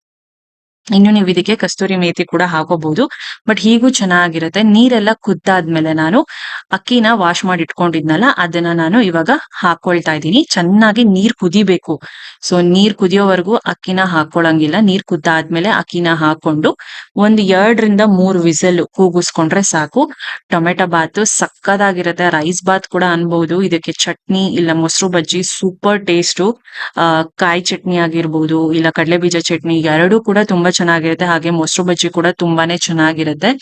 ಇನ್ನು ನೀವು ಇದಕ್ಕೆ ಕಸ್ತೂರಿ ಮೇತಿ ಕೂಡ ಹಾಕೋಬಹುದು. ಬಟ್ ಹೀಗೂ ಚೆನ್ನಾಗಿರುತ್ತೆ. ನೀರೆಲ್ಲ ಕುದ್ದಾದ್ಮೇಲೆ ನಾನು ಅಕ್ಕಿನ ವಾಶ್ ಮಾಡಿ ಇಟ್ಕೊಂಡಿದ್ನಲ್ಲ ಅದನ್ನ ನಾನು ಇವಾಗ ಹಾಕೊಳ್ತಾ ಇದ್ದೀನಿ. ಚೆನ್ನಾಗಿ ನೀರ್ ಕುದಿಬೇಕು. ಸೊ ನೀರ್ ಕುದಿಯೋವರೆಗೂ ಅಕ್ಕಿನ ಹಾಕೊಳಂಗಿಲ್ಲ. ನೀರ್ ಕುದ್ದಾದ್ಮೇಲೆ ಅಕ್ಕಿನ ಹಾಕೊಂಡು ಒಂದ್ ಎರಡರಿಂದ ಮೂರ್ ವಿಸಲ್ ಕೂಗಿಸ್ಕೊಂಡ್ರೆ ಸಾಕು. ಟೊಮೆಟೊ ಬಾತ್ ಸಕ್ಕದಾಗಿರುತ್ತೆ. ರೈಸ್ ಬಾತ್ ಕೂಡ ಅನ್ಬಹುದು ಇದಕ್ಕೆ ಚಟ್ನಿ ಇಲ್ಲ ಮೊಸರು ಬಜ್ಜಿ ಸೂಪರ್ ಟೇಸ್ಟು. ಕಾಯಿ ಚಟ್ನಿ ಆಗಿರ್ಬೋದು, ಇಲ್ಲ ಕಡಲೆ ಬೀಜ ಚಟ್ನಿ ಎರಡೂ ಕೂಡ ತುಂಬಾ ಚೆನ್ನಾಗಿರುತ್ತೆ. ಹಾಗೆ ಮೊಸರು ಬಜ್ಜಿ ಕೂಡ ತುಂಬಾನೇ ಚೆನ್ನಾಗಿರುತ್ತೆ.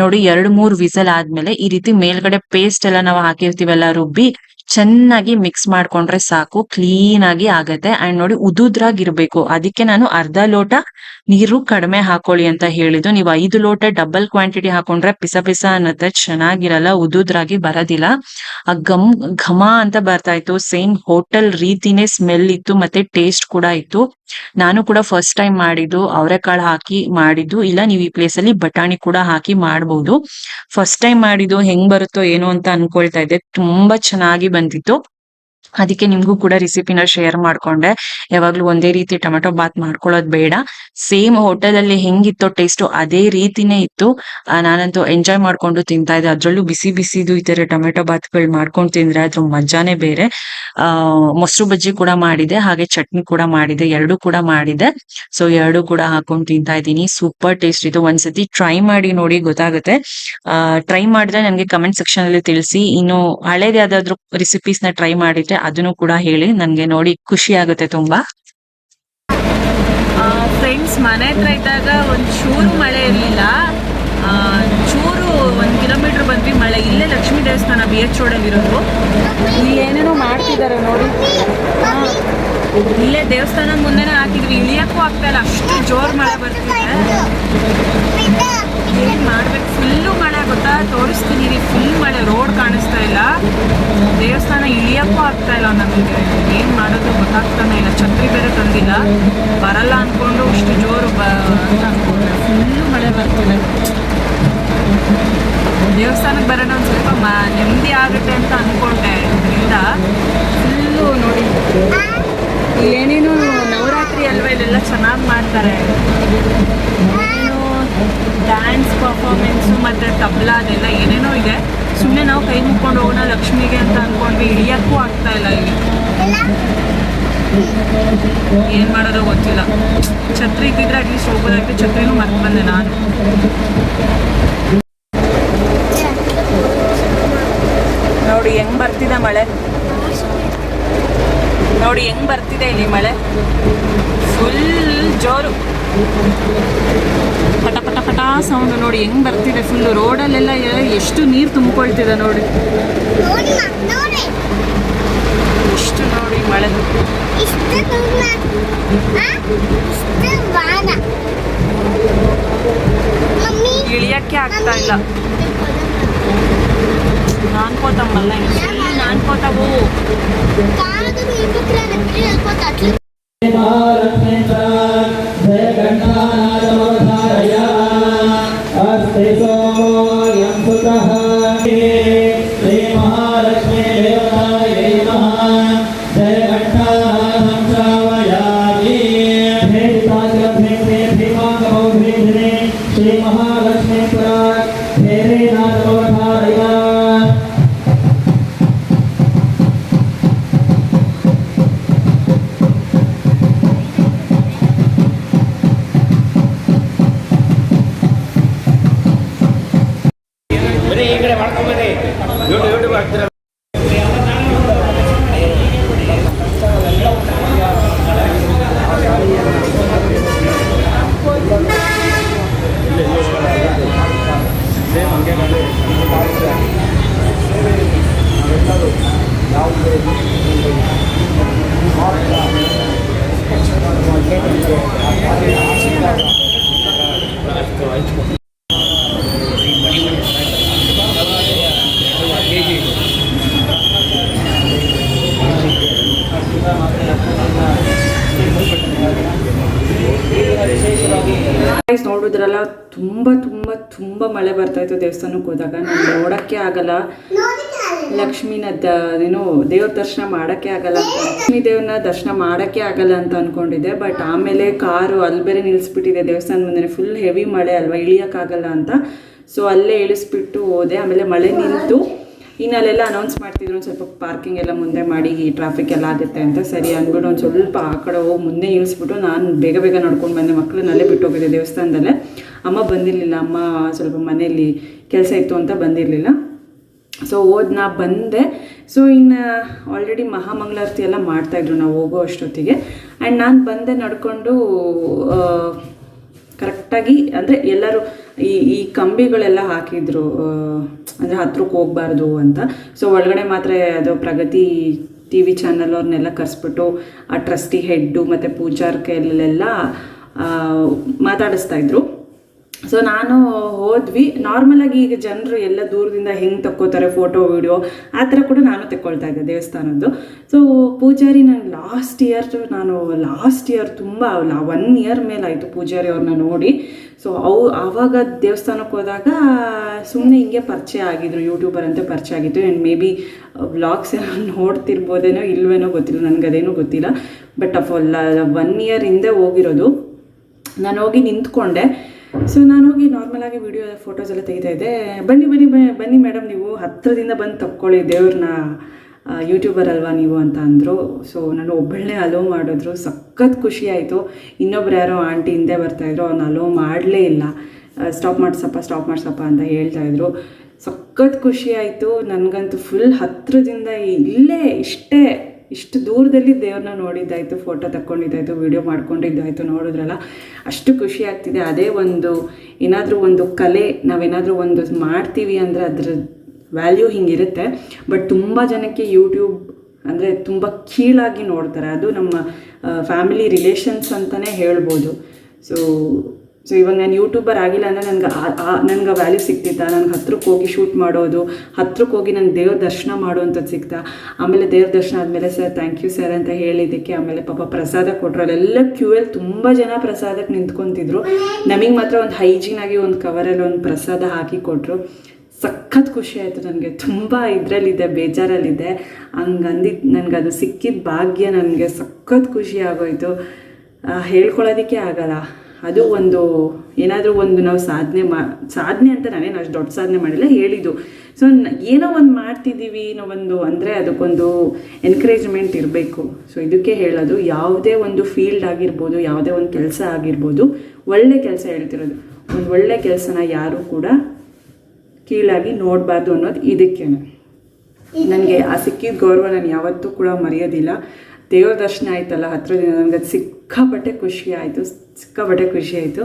ನೋಡಿ, ಎರಡ್, ಮೂರ್ ವಿಸಲ್ ಆದ್ಮೇಲೆ ಈ ರೀತಿ ಮೇಲ್ಗಡೆ ಪೇಸ್ಟ್ ಎಲ್ಲ ನಾವು ಹಾಕಿರ್ತೀವಲ್ಲ ರುಬ್ಬಿ, ಚೆನ್ನಾಗಿ ಮಿಕ್ಸ್ ಮಾಡ್ಕೊಂಡ್ರೆ ಸಾಕು ಕ್ಲೀನ್ ಆಗಿ ಆಗತ್ತೆ. ಅಂಡ್ ನೋಡಿ, ಉದುದ್ರಾಗಿರ್ಬೇಕು. ಅದಕ್ಕೆ ನಾನು ಅರ್ಧ ಲೋಟ ನೀರು ಕಡಿಮೆ ಹಾಕೊಳ್ಳಿ ಅಂತ ಹೇಳಿದ್ದು. ನೀವು ಐದು ಲೋಟ ಡಬಲ್ ಕ್ವಾಂಟಿಟಿ ಹಾಕೊಂಡ್ರೆ ಪಿಸ ಪಿಸ ಅನ್ನತ್ತೆ, ಚೆನ್ನಾಗಿರಲ್ಲ, ಉದುದ್ರಾಗಿ ಬರೋದಿಲ್ಲ. ಆ ಗಮ್ ಘಮ ಅಂತ ಬರ್ತಾ ಇತ್ತು. ಸೇಮ್ ಹೋಟೆಲ್ ರೀತಿನೇ ಸ್ಮೆಲ್ ಇತ್ತು, ಮತ್ತೆ ಟೇಸ್ಟ್ ಕೂಡ ಇತ್ತು. ನಾನು ಕೂಡ ಫಸ್ಟ್ ಟೈಮ್ ಮಾಡಿದ್ದು ಅವರೆಕಾಳು ಹಾಕಿ ಮಾಡಿದ್ದು, ಇಲ್ಲ ನೀವು ಈ ಪ್ಲೇಸ್ ಅಲ್ಲಿ ಬಟಾಣಿ ಕೂಡ ಹಾಕಿ ಮಾಡಬಹುದು ಫಸ್ಟ್ ಟೈಮ್ ಮಾಡಿದ್ದು ಹೆಂಗ್ ಬರುತ್ತೋ ಏನೋ ಅಂತ ಅನ್ಕೊಳ್ತಾ ಇದ್ದೆ. ತುಂಬಾ ಚೆನ್ನಾಗಿ ಬಂದಿತ್ತು. ಅದಕ್ಕೆ ನಿಮ್ಗೂ ಕೂಡ ರೆಸಿಪಿನ ಶೇರ್ ಮಾಡ್ಕೊಂಡೆ. ಯಾವಾಗ್ಲೂ ಒಂದೇ ರೀತಿ ಟೊಮೆಟೊ ಬಾತ್ ಮಾಡ್ಕೊಳ್ಳೋದು ಬೇಡ. ಸೇಮ್ ಹೋಟೆಲ್ ಅಲ್ಲಿ ಹೆಂಗಿತ್ತು ಟೇಸ್ಟ್ ಅದೇ ರೀತಿನೇ ಇತ್ತು. ನಾನಂತೂ ಎಂಜಾಯ್ ಮಾಡ್ಕೊಂಡು ತಿಂತಾ ಇದ್ದೆ. ಅದ್ರಲ್ಲೂ ಬಿಸಿ ಬಿಸಿದು ಈ ತರ ಟೊಮೆಟೊ ಬಾತ್ಗಳು ಮಾಡ್ಕೊಂಡು ತಿಂದ್ರೆ ಅದ್ರ ಮಜಾನೇ ಬೇರೆ. ಆ, ಮೊಸರು ಬಜ್ಜಿ ಕೂಡ ಮಾಡಿದೆ, ಹಾಗೆ ಚಟ್ನಿ ಕೂಡ ಮಾಡಿದೆ, ಎರಡು ಕೂಡ ಮಾಡಿದೆ. ಸೊ ಎರಡು ಕೂಡ ಹಾಕೊಂಡು ತಿಂತಾ ಇದ್ದೀನಿ. ಸೂಪರ್ ಟೇಸ್ಟ್ ಇದು. ಒಂದ್ಸತಿ ಟ್ರೈ ಮಾಡಿ ನೋಡಿ ಗೊತ್ತಾಗುತ್ತೆ. ಟ್ರೈ ಮಾಡಿದ್ರೆ ನನಗೆ ಕಮೆಂಟ್ ಸೆಕ್ಷನ್ ಅಲ್ಲಿ ತಿಳಿಸಿ. ಇನ್ನು ಹಳೇದ್ಯಾವ್ದಾದ್ರು ರೆಸಿಪೀಸ್ನ ಟ್ರೈ ಮಾಡಿದ್ರೆ ಅದನ್ನು ಕೂಡ ಹೇಳಿ ನನ್ಗೆ ನೋಡಿ ಖುಷಿ ಆಗುತ್ತೆ ತುಂಬಾ. ಫ್ರೆಂಡ್ಸ್ ಮನೆ ಹತ್ರ ಇದ್ದಾಗ ಒಂದ್ ಚೂರು ಮಳೆ ಇರಲಿಲ್ಲ. ಕಿಲೋಮೀಟರ್ ಬಂದ್ವಿ. ಮಳೆ ಇಲ್ಲೇ ಲಕ್ಷ್ಮೀ ದೇವಸ್ಥಾನ ಬಿ ಎಚ್ ರೋಡಲ್ಲಿರೋದು ಇಲ್ಲಿ ಏನೇನೋ ಮಾಡ್ತಿದ್ದಾರೆ ನೋಡಿ. ಇಲ್ಲೇ ದೇವಸ್ಥಾನ ಮುಂದೆನೇ ಹಾಕಿದ್ವಿ. ಇಳಿಯಕ್ಕೂ ಆಗ್ತಾ ಇಲ್ಲ. ಅಷ್ಟು ಜೋರು ಮಳೆ ಬರ್ತಿದೆ. ಏನು ಮಾಡ್ಬೇಕು? ಫುಲ್ಲು ಮಳೆ ಗೊತ್ತಾ? ತೋರಿಸ್ತೀನಿ ಫುಲ್ ಮಳೆ. ರೋಡ್ ಕಾಣಿಸ್ತಾ ಇಲ್ಲ. ದೇವಸ್ಥಾನ ಇಳಿಯಕ್ಕೂ ಆಗ್ತಾ ಇಲ್ಲ ನಮಗೆ. ಏನು ಮಾಡೋದು ಗೊತ್ತಾಗ್ತಾನೆ ಇಲ್ಲ. ಛತ್ರಿ ಬೇರೆ ತಂದಿಲ್ಲ. ಬರಲ್ಲ ಅಂದ್ಕೊಂಡು ಇಷ್ಟು ಜೋರು ಬ ಅಂತ ಅನ್ಕೊಂಡ್ರೆ ಫುಲ್ಲು ಮಳೆ ಬರ್ತಿದೆ. ದೇವಸ್ಥಾನಕ್ಕೆ ಬರೋಣ ಒಂದು ಸ್ವಲ್ಪ ಮ ನೆಮ್ಮದಿ ಆಗುತ್ತೆ ಅಂತ ಅನ್ಕೊಂಡೆ. ಇದರಿಂದ ಫುಲ್ಲು ನೋಡಿ. ಏನೇನು ನವರಾತ್ರಿ ಅಲ್ವಾ, ಇಲ್ಲೆಲ್ಲ ಚೆನ್ನಾಗಿ ಮಾಡ್ತಾರೆ. ಡ್ಯಾನ್ಸ್ ಪರ್ಫಾರ್ಮೆನ್ಸು ಮತ್ತು ತಬ್ಲಾ ಅದೆಲ್ಲ ಏನೇನೋ ಇದೆ. ಸುಮ್ಮನೆ ನಾವು ಕೈ ಮುಕ್ಕೊಂಡು ಹೋಗೋಣ ಲಕ್ಷ್ಮಿಗೆ ಅಂತ ಅಂದ್ಕೊಂಡ್ವಿ ಹಿಡಿಯೋಕ್ಕೂ ಆಗ್ತಾ ಇಲ್ಲ ಇಲ್ಲಿ. ಏನು ಮಾಡೋದೋ ಗೊತ್ತಿಲ್ಲ. ಛತ್ರಿ ಇದ್ದಿದ್ರೆ ಅಟ್ಲೀಸ್ಟ್ ಹೋಗೋದಾಗ್ತಿ ಛತ್ರಿನೂ ಮರ್ತು ಬಂದೆ ನಾನು. ನೋಡಿ ಹೆಂಗ್ ಬರ್ತಿದೆ ಮಳೆ. ನೋಡಿ ಹೆಂಗ್ ಬರ್ತಿದೆ ಇಲ್ಲಿ ಮಳೆ. ಫುಲ್ ಜೋರು. ಪಟ ಪಟ ಪಟ ಸೌಂಡ್ ನೋಡಿ ಹೆಂಗ್ ಬರ್ತಿದೆ ಫುಲ್ ರೋಡಲ್ಲೆಲ್ಲ ಎಷ್ಟು ನೀರು ತುಂಬಿಕೊಳ್ತಿದೆ ನೋಡಿ. ಎಷ್ಟು ನೋಡಿ ಮಳೆ. ಇಷ್ಟು ದೂರ ಇಷ್ಟು ಬಾಣ ಮಮ್ಮಿ ಇಳಿಯಕ್ಕೆ ಆಗ್ತಾ ಇಲ್ಲ. ನಾನ್ಕೋತಮ್ಮಲ್ಲ ಫುಲ್ ನಾನ್ಕೋತಾವು ಕಾದು ನಿಂತ್ರೆ ಬರೀ ಈ ಕಡೆ ಮಾಡ್ಕೊಂಬರಿ ಯೂಟ್ಯೂಬ್ ಯೂಟ್ಯೂಬ್ ಹಾಕ್ತೀರ ಯಾವುದೇ ನೋಡಿದ್ರಲ್ಲ, ತುಂಬಾ ತುಂಬಾ ತುಂಬಾ ಮಳೆ ಬರ್ತಾ ಇತ್ತು ದೇವಸ್ಥಾನಕ್ಕೆ ಹೋದಾಗ. ನಾನು ನೋಡಕ್ಕೆ ಆಗಲ್ಲ. ಲಕ್ಷ್ಮೀನದ ಏನು, ದೇವ್ರ ದರ್ಶನ ಮಾಡಕ್ಕೆ ಆಗಲ್ಲ ಲಕ್ಷ್ಮೀ ದೇವ್ರನ್ನ ದರ್ಶನ ಮಾಡಕ್ಕೆ ಆಗಲ್ಲ ಅಂತ ಅನ್ಕೊಂಡಿದ್ದೆ. ಬಟ್ ಆಮೇಲೆ ಕಾರು ಅಲ್ಲಿ ಬೇರೆ ನಿಲ್ಲಿಸ್ಬಿಟ್ಟಿದೆ ದೇವಸ್ಥಾನ ಮುಂದೆ. ಫುಲ್ ಹೆವಿ ಮಳೆ ಅಲ್ವಾ ಇಳಿಯೋಕ್ಕಾಗಲ್ಲ ಅಂತ. ಸೊ ಅಲ್ಲೇ ಇಳಿಸ್ಬಿಟ್ಟು ಹೋದೆ. ಆಮೇಲೆ ಮಳೆ ನಿಂತು. ಇನ್ನು ಅಲ್ಲೆಲ್ಲ ಅನೌನ್ಸ್ ಮಾಡ್ತಿದ್ರು ಒಂದು ಸ್ವಲ್ಪ ಪಾರ್ಕಿಂಗ್ ಎಲ್ಲ ಮುಂದೆ ಮಾಡಿ, ಈ ಟ್ರಾಫಿಕ್ ಎಲ್ಲ ಆಗುತ್ತೆ ಅಂತ. ಸರಿ ಅಂದ್ಬಿಟ್ಟು ಒಂದು ಸ್ವಲ್ಪ ಆ ಕಡೆ ಹೋಗಿ ಮುಂದೆ ಇಳಿಸ್ಬಿಟ್ಟು ನಾನು ಬೇಗ ಬೇಗ ನಡ್ಕೊಂಡು ಬಂದೆ. ಮಕ್ಕಳನ್ನಲ್ಲೇ ಬಿಟ್ಟು ಹೋಗಿದ್ದೆ ದೇವಸ್ಥಾನದಲ್ಲೇ. ಅಮ್ಮ ಬಂದಿರಲಿಲ್ಲ. ಅಮ್ಮ ಸ್ವಲ್ಪ ಮನೆಯಲ್ಲಿ ಕೆಲಸ ಇತ್ತು ಅಂತ ಬಂದಿರಲಿಲ್ಲ. ಸೊ ಹೋದ್ ನಾ ಬಂದೆ. ಸೊ ಇನ್ನು ಆಲ್ರೆಡಿ ಮಹಾಮಂಗಳಾರತಿ ಎಲ್ಲ ಮಾಡ್ತಾಯಿದ್ರು ನಾವು ಹೋಗೋ ಅಷ್ಟೊತ್ತಿಗೆ. ಆ್ಯಂಡ್ ನಾನು ಬಂದೆ ನಡ್ಕೊಂಡು ಕರೆಕ್ಟಾಗಿ ಅಂದರೆ ಎಲ್ಲರೂ ಈ ಈ ಕಂಬಿಗಳೆಲ್ಲ ಹಾಕಿದ್ರು ಅಂದರೆ ಹತ್ರಕ್ಕೆ ಹೋಗ್ಬಾರ್ದು ಅಂತ. ಸೊ ಒಳಗಡೆ ಮಾತ್ರ ಅದು ಪ್ರಗತಿ ಟಿ ವಿ ಚಾನಲ್ ಅವ್ರನ್ನೆಲ್ಲ ಕರೆಸ್ಬಿಟ್ಟು, ಆ ಟ್ರಸ್ಟಿ ಹೆಡ್ಡು ಮತ್ತು ಪೂಜಾರ್ ಮಾತಾಡಿಸ್ತಾ ಇದ್ರು. ಸೊ ನಾನು ಹೋದ್ವಿ. ನಾರ್ಮಲಾಗಿ ಈಗ ಜನರು ಎಲ್ಲ ದೂರದಿಂದ ಹೆಂಗೆ ತಕ್ಕೋತಾರೆ ಫೋಟೋ ವಿಡಿಯೋ ಆ ಥರ ಕೂಡ ನಾನು ತಕ್ಕೊಳ್ತಾ ಇದ್ದೆ ದೇವಸ್ಥಾನದ್ದು. ಸೊ ಪೂಜಾರಿ ನಾನು ಲಾಸ್ಟ್ ಇಯರ್ ನಾನು ಲಾಸ್ಟ್ ಇಯರ್ ತುಂಬ ಒನ್ ಇಯರ್ ಮೇಲಾಯಿತು ಪೂಜಾರಿ ಅವ್ರನ್ನ ನೋಡಿ. ಸೊ ಅವು ಆವಾಗ ದೇವಸ್ಥಾನಕ್ಕೆ ಹೋದಾಗ ಸುಮ್ಮನೆ ಹಿಂಗೆ ಪರಿಚಯ ಆಗಿದ್ರು ಯೂಟ್ಯೂಬರ್ ಅಂತ ಪರಿಚಯ ಆಗಿತ್ತು. ಆ್ಯಂಡ್ ಮೇ ಬಿ ವ್ಲಾಗ್ಸ್ ಎಲ್ಲ ನೋಡ್ತಿರ್ಬೋದೇನೋ ಇಲ್ವೇನೋ ಗೊತ್ತಿಲ್ಲ, ನನಗೆ ಅದೇನೂ ಗೊತ್ತಿಲ್ಲ. ಬಟ್ ಅಫ್ ಒನ್ ಇಯರ್ ಹಿಂದೆ ಹೋಗಿರೋದು. ನಾನು ಹೋಗಿ ನಿಂತ್ಕೊಂಡೆ. ಸೊ ನಾನು ಹೋಗಿ ನಾರ್ಮಲಾಗಿ ವಿಡಿಯೋ ಫೋಟೋಸ್ ಎಲ್ಲ ತೆಗಿತಾ ಇದ್ದೆ. ಬನ್ನಿ ಬನ್ನಿ ಬನ್ನಿ ಮೇಡಮ್ ನೀವು. ಹತ್ತಿರದಿಂದ ಬಂದು ತಕ್ಕೊಳ್ಳಿ, ದೇವ್ರನ್ನ ಯೂಟ್ಯೂಬರ್ ಅಲ್ವಾ ನೀವು ಅಂತ ಅಂದರು. ಸೊ ನಾನು ಒಬ್ಬಳನ್ನೇ ಅಲೋ ಮಾಡಿದ್ರು. ಸಖತ್ ಖುಷಿ ಆಯಿತು. ಇನ್ನೊಬ್ರು ಯಾರೋ ಆಂಟಿ ಹಿಂದೆ ಬರ್ತಾಯಿದ್ರು ಅವ್ನು ಅಲೋ ಮಾಡಲೇ ಇಲ್ಲ. ಸ್ಟಾಪ್ ಮಾಡ್ಸಪ್ಪ ಸ್ಟಾಪ್ ಮಾಡಿಸಪ್ಪ ಅಂತ ಹೇಳ್ತಾಯಿದ್ರು ಸಖತ್ ಖುಷಿ ಆಯಿತು. ನನಗಂತೂ ಫುಲ್ ಹತ್ತಿರದಿಂದ ಇಲ್ಲೇ ಇಷ್ಟೇ ಇಷ್ಟು ದೂರದಲ್ಲಿ ದೇವ್ರನ್ನ ನೋಡಿದ್ದಾಯಿತು ಫೋಟೋ ತಕ್ಕೊಂಡಿದ್ದಾಯಿತು ವಿಡಿಯೋ ಮಾಡ್ಕೊಂಡಿದ್ದಾಯಿತು, ನೋಡಿದ್ರಲ್ಲ, ಅಷ್ಟು ಖುಷಿ ಆಗ್ತಿದೆ. ಅದೇ ಒಂದು, ಏನಾದರೂ ಒಂದು ಕಲೆ, ನಾವೇನಾದರೂ ಒಂದು ಮಾಡ್ತೀವಿ ಅಂದರೆ ಅದ್ರ ವ್ಯಾಲ್ಯೂ ಹಿಂಗಿರುತ್ತೆ. ಬಟ್ ತುಂಬ ಜನಕ್ಕೆ ಯೂಟ್ಯೂಬ್ ಅಂದರೆ ತುಂಬ ಕೀಳಾಗಿ ನೋಡ್ತಾರೆ. ಅದು ನಮ್ಮ ಫ್ಯಾಮಿಲಿ ರಿಲೇಷನ್ಸ್ ಅಂತಲೇ ಹೇಳ್ಬೋದು. ಸೊ ಸೊ ಇವಾಗ ನಾನು ಯೂಟ್ಯೂಬರ್ ಆಗಿಲ್ಲ ಅಂದರೆ ನನಗೆ ನನಗೆ ವ್ಯಾಲ್ಯೂ ಸಿಕ್ತಿತ್ತಾ ನನಗೆ ಹತ್ರಕ್ಕೆ ಹೋಗಿ ಶೂಟ್ ಮಾಡೋದು ಹತ್ರಕ್ಕೆ ಹೋಗಿ ನನಗೆ ದೇವ್ರ ದರ್ಶನ ಮಾಡುವಂಥದ್ದು ಸಿಗ್ತಾ? ಆಮೇಲೆ ದೇವ್ರ ದರ್ಶನ ಆದಮೇಲೆ ಸರ್ ಥ್ಯಾಂಕ್ ಯು ಸರ್ ಅಂತ ಹೇಳಿದ್ದಕ್ಕೆ ಆಮೇಲೆ ಪಾಪ ಪ್ರಸಾದ ಕೊಟ್ಟರು ಅಲ್ಲೆಲ್ಲ ಕ್ಯೂಯಲ್ಲಿ ತುಂಬ ಜನ ಪ್ರಸಾದಕ್ಕೆ ನಿಂತ್ಕೊತಿದ್ರು. ನಮಗೆ ಮಾತ್ರ ಒಂದು ಹೈಜೀನಾಗಿ ಒಂದು ಕವರಲ್ಲಿ ಒಂದು ಪ್ರಸಾದ ಹಾಕಿ ಕೊಟ್ಟರು ಸಖತ್ ಖುಷಿ ಆಯಿತು ನನಗೆ. ತುಂಬ ಇದರಲ್ಲಿದೆ, ಬೇಜಾರಲ್ಲಿದೆ. ಹಂಗಂದಿದ್ದು ನನಗೆ ಅದು ಸಿಕ್ಕಿದ ಭಾಗ್ಯ ನನಗೆ ಸಖತ್ ಖುಷಿ ಆಗೋಯಿತು. ಹೇಳ್ಕೊಳ್ಳೋದಕ್ಕೆ ಆಗಲ್ಲ. ಅದು ಒಂದು ಏನಾದರೂ ಒಂದು ನಾವು ಸಾಧನೆ ಮಾ ಸಾಧನೆ ಅಂತ ನಾನೇನು ಅಷ್ಟು ದೊಡ್ಡ ಸಾಧನೆ ಮಾಡಿಲ್ಲ ಹೇಳಿದ್ದು. ಸೊ ಏನೋ ಒಂದು ಮಾಡ್ತಿದ್ದೀವಿ ನಾವೊಂದು ಅಂದರೆ ಅದಕ್ಕೊಂದು ಎನ್ಕರೇಜ್ಮೆಂಟ್ ಇರಬೇಕು. ಸೊ ಇದಕ್ಕೆ ಹೇಳೋದು ಯಾವುದೇ ಒಂದು ಫೀಲ್ಡ್ ಆಗಿರ್ಬೋದು ಯಾವುದೇ ಒಂದು ಕೆಲಸ ಆಗಿರ್ಬೋದು ಒಳ್ಳೆ ಕೆಲಸ ಹೇಳ್ತಿರೋದು. ಒಂದು ಒಳ್ಳೆ ಕೆಲಸನ ಯಾರೂ ಕೂಡ ಕೀಳಾಗಿ ನೋಡಬಾರ್ದು ಅನ್ನೋದು ಇದಕ್ಕೇನೆ. ನನಗೆ ಆ ಸಿಕ್ಕಿದ ಗೌರವ ನಾನು ಯಾವತ್ತೂ ಕೂಡ ಮರೆಯೋದಿಲ್ಲ. ದೇವ್ರ ದರ್ಶನ ಆಯ್ತಲ್ಲ ದಿನ ನನಗೆ ಅದು ಸಿಕ್ಕಾಪಟ್ಟೆ ಖುಷಿ ಆಯಿತು, ಸಿಕ್ಕಾಪಟ್ಟೆ ಖುಷಿ ಆಯಿತು.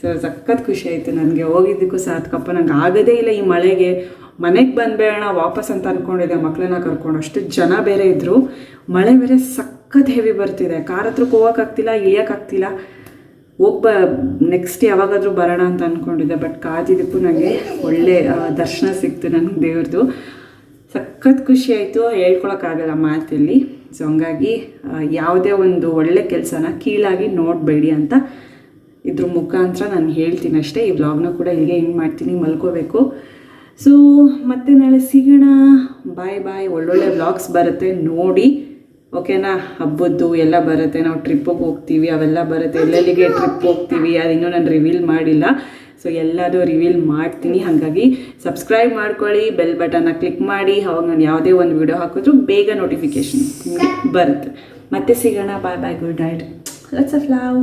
ಸೊ, ಸಖತ್ ಖುಷಿ ಆಯಿತು ನನಗೆ. ಹೋಗಿದ್ದಕ್ಕೂ ಅದಕ್ಕಪ್ಪ ನಂಗೆ ಆಗದೇ ಇಲ್ಲ ಈ ಮಳೆಗೆ. ಮನೆಗೆ ಬಂದ್ಬೇಡ ವಾಪಸ್ ಅಂತ ಅಂದ್ಕೊಂಡಿದ್ದೆ ಮಕ್ಕಳನ್ನ ಕರ್ಕೊಂಡು. ಅಷ್ಟು ಜನ ಬೇರೆ ಇದ್ದರು ಮಳೆ ಬೇರೆ ಸಖತ್ ಹೆವಿ ಬರ್ತಿದೆ. ಕಾರ್ ಹತ್ರಕ್ಕೆ ಹೋಗೋಕ್ಕಾಗ್ತಿಲ್ಲ ಇಳಿಯೋಕ್ಕಾಗ್ತಿಲ್ಲ ಹೋಗ್ ಬ ನೆಕ್ಸ್ಟ್ ಯಾವಾಗಾದರೂ ಬರೋಣ ಅಂತ ಅಂದ್ಕೊಂಡಿದ್ದೆ ಬಟ್ ಕಾದಿದ್ದಕ್ಕೂ ನನಗೆ ಒಳ್ಳೆ ದರ್ಶನ ಸಿಕ್ತು ನನಗೆ ದೇವ್ರದ್ದು ಸಖತ್ ಖುಷಿ ಆಯಿತು. ಹೇಳ್ಕೊಳಕ್ಕಾಗಲ್ಲ ಮಾತಲ್ಲಿ. ಸೊ ಹಂಗಾಗಿ ಯಾವುದೇ ಒಂದು ಒಳ್ಳೆ ಕೆಲಸನ ಕೀಳಾಗಿ ನೋಡಬೇಡಿ ಅಂತ ಇದ್ರ ಮುಖಾಂತರ ನಾನು ಹೇಳ್ತೀನಿ ಅಷ್ಟೇ. ಈ ವ್ಲಾಗ್ನ ಕೂಡ ಹೀಗೆ ಹಿಂಗೆ ಮಾಡ್ತೀನಿ, ಮಲ್ಕೋಬೇಕು. ಸೊ ಮತ್ತೆ ನಾಳೆ ಸಿಗೋಣ. ಬಾಯ್ ಬಾಯ್ ಒಳ್ಳೊಳ್ಳೆ ವ್ಲಾಗ್ಸ್ ಬರುತ್ತೆ, ನೋಡಿ. ಓಕೆನಾ ಹಬ್ಬದ್ದು ಎಲ್ಲ ಬರುತ್ತೆ. ನಾವು ಟ್ರಿಪ್ಪಿಗೆ ಹೋಗ್ತೀವಿ, ಅವೆಲ್ಲ ಬರುತ್ತೆ. ಎಲ್ಲೆಲ್ಲಿಗೆ ಟ್ರಿಪ್ ಹೋಗ್ತೀವಿ ಅದಿನ್ನೂ ನಾನು ರಿವೀಲ್ ಮಾಡಿಲ್ಲ. ಸೊ ಎಲ್ಲದೂ ರಿವೀಲ್ ಮಾಡ್ತೀನಿ. ಹಾಗಾಗಿ ಸಬ್ಸ್ಕ್ರೈಬ್ ಮಾಡ್ಕೊಳ್ಳಿ ಬೆಲ್ ಬಟನ್ನ ಕ್ಲಿಕ್ ಮಾಡಿ, ಅವಾಗ ನಾನು ಯಾವುದೇ ಒಂದು ವಿಡಿಯೋ ಹಾಕಿದ್ರು ಬೇಗ ನೋಟಿಫಿಕೇಶನ್ ಬರುತ್ತೆ. ಮತ್ತೆ ಸಿಗೋಣ. Bye bye good night lots of love